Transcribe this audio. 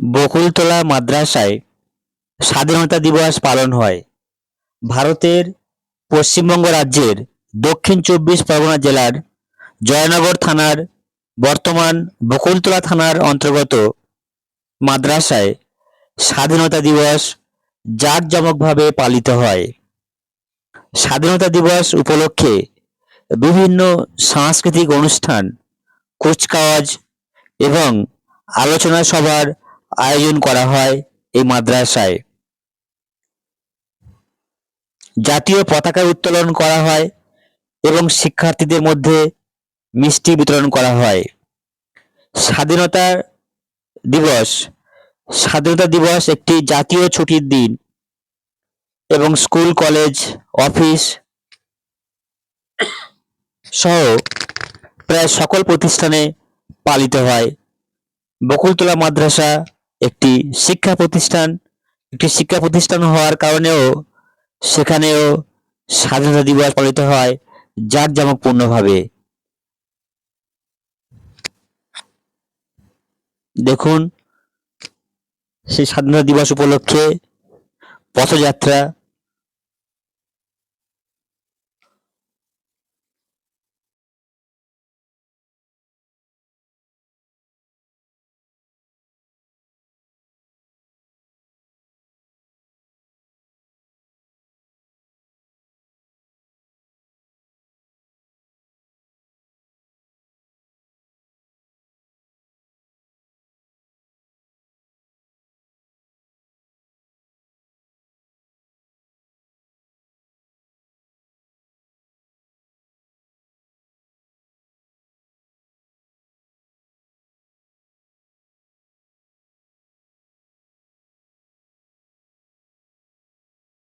বকুলতলা মাদ্রাসায় স্বাধীনতা দিবস পালন হয়। ভারতের পশ্চিমবঙ্গ রাজ্যের দক্ষিণ চব্বিশ পরগনা জেলার জয়নগর থানার বর্তমান বকুলতলা থানার অন্তর্গত মাদ্রাসায় স্বাধীনতা দিবস জাঁকজমকভাবে পালিত হয়। স্বাধীনতা দিবস উপলক্ষে বিভিন্ন সাংস্কৃতিক অনুষ্ঠান, কুচকাওয়াজ এবং আলোচনা সভার আয়োজন করা হয় এই মাদ্রাসায়। জাতীয় পতাকা উত্তোলন করা হয় এবং শিক্ষার্থীদের মধ্যে মিষ্টি বিতরণ করা হয়। স্বাধীনতা দিবস স্বাধীনতা দিবস একটি জাতীয় ছুটির দিন। এবং স্কুল, কলেজ, অফিস সহ প্রায় সকল প্রতিষ্ঠানে পালিত হয়। বকুলতলা মাদ্রাসা একটি শিক্ষা প্রতিষ্ঠান। একটি শিক্ষা প্রতিষ্ঠান হওয়ার কারণেও সেখানেও স্বাধীনতা দিবস পালিত হয় জাঁকজমকপূর্ণভাবে। দেখুন, সেই স্বাধীনতা দিবস উপলক্ষে পথযাত্রা